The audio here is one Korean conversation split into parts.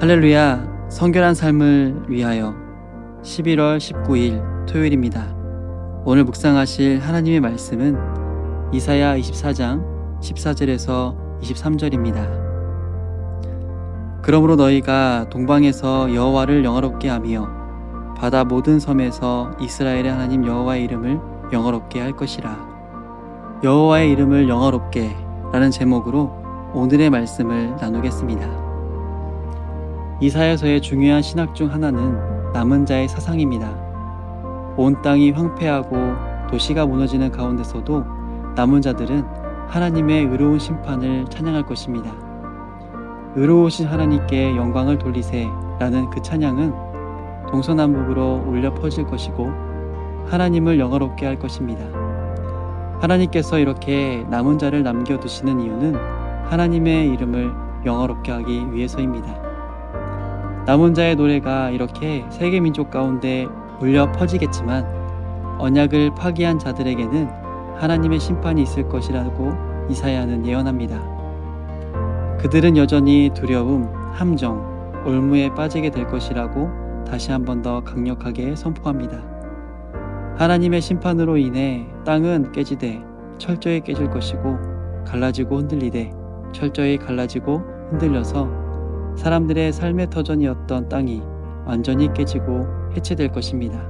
할렐루야, 성결한 삶을 위하여 11월 19일 토요일입니다. 오늘 묵상하실 하나님의 말씀은 이사야 24장 14절에서 23절입니다. 그러므로 너희가 동방에서 여호와를 영화롭게 하며 바다 모든 섬에서 이스라엘의 하나님 여호와의 이름을 영화롭게 할 것이라. 여호와의 이름을 영화롭게 라는 제목으로 오늘의 말씀을 나누겠습니다. 이사야서의 중요한 신학 중 하나는 남은 자의 사상입니다. 온 땅이 황폐하고 도시가 무너지는 가운데서도 남은 자들은 하나님의 의로운 심판을 찬양할 것입니다. 의로우신 하나님께 영광을 돌리세 라는 그 찬양은 동서남북으로 울려 퍼질 것이고 하나님을 영화롭게 할 것입니다. 하나님께서 이렇게 남은 자를 남겨두시는 이유는 하나님의 이름을 영화롭게 하기 위해서입니다. 남은 자의 노래가 이렇게 세계 민족 가운데 울려 퍼지겠지만 언약을 파기한 자들에게는 하나님의 심판이 있을 것이라고 이사야는 예언합니다. 그들은 여전히 두려움, 함정, 올무에 빠지게 될 것이라고 다시 한 번 더 강력하게 선포합니다. 하나님의 심판으로 인해 땅은 깨지되 철저히 깨질 것이고 갈라지고 흔들리되 철저히 갈라지고 흔들려서 사람들의 삶의 터전이었던 땅이 완전히 깨지고 해체될 것입니다.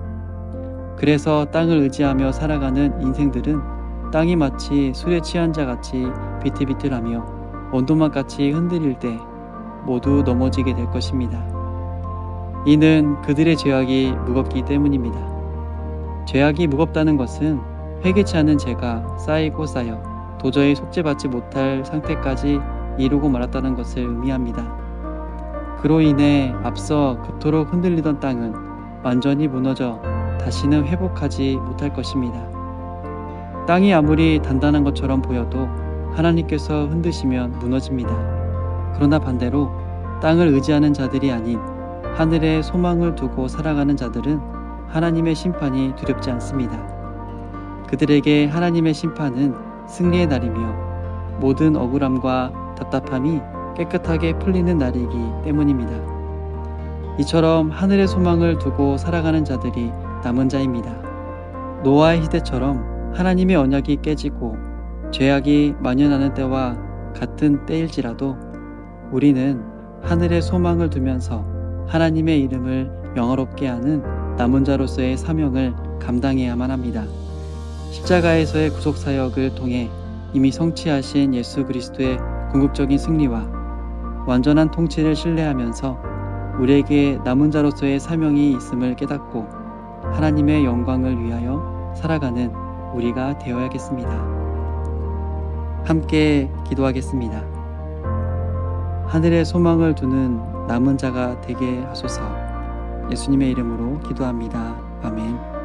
그래서 땅을 의지하며 살아가는 인생들은 땅이 마치 술에 취한 자 같이 비틀비틀하며 온도만 같이 흔들릴 때 모두 넘어지게 될 것입니다. 이는 그들의 죄악이 무겁기 때문입니다. 죄악이 무겁다는 것은 회개치 않은 죄가 쌓이고 쌓여 도저히 속죄받지 못할 상태까지 이루고 말았다는 것을 의미합니다. 그로 인해 앞서 그토록 흔들리던 땅은 완전히 무너져 다시는 회복하지 못할 것입니다. 땅이 아무리 단단한 것처럼 보여도 하나님께서 흔드시면 무너집니다. 그러나 반대로 땅을 의지하는 자들이 아닌 하늘에 소망을 두고 살아가는 자들은 하나님의 심판이 두렵지 않습니다. 그들에게 하나님의 심판은 승리의 날이며 모든 억울함과 답답함이 깨끗하게 풀리는 날이기 때문입니다. 이처럼 하늘의 소망을 두고 살아가는 자들이 남은 자입니다. 노아의 시대처럼 하나님의 언약이 깨지고 죄악이 만연하는 때와 같은 때일지라도 우리는 하늘의 소망을 두면서 하나님의 이름을 영어롭게 하는 남은 자로서의 사명을 감당해야만 합니다. 십자가에서의 구속 사역을 통해 이미 성취하신 예수 그리스도의 궁극적인 승리와 완전한 통치를 신뢰하면서 우리에게 남은 자로서의 사명이 있음을 깨닫고 하나님의 영광을 위하여 살아가는 우리가 되어야겠습니다. 함께 기도하겠습니다. 하늘의 소망을 두는 남은 자가 되게 하소서 예수님의 이름으로 기도합니다. 아멘.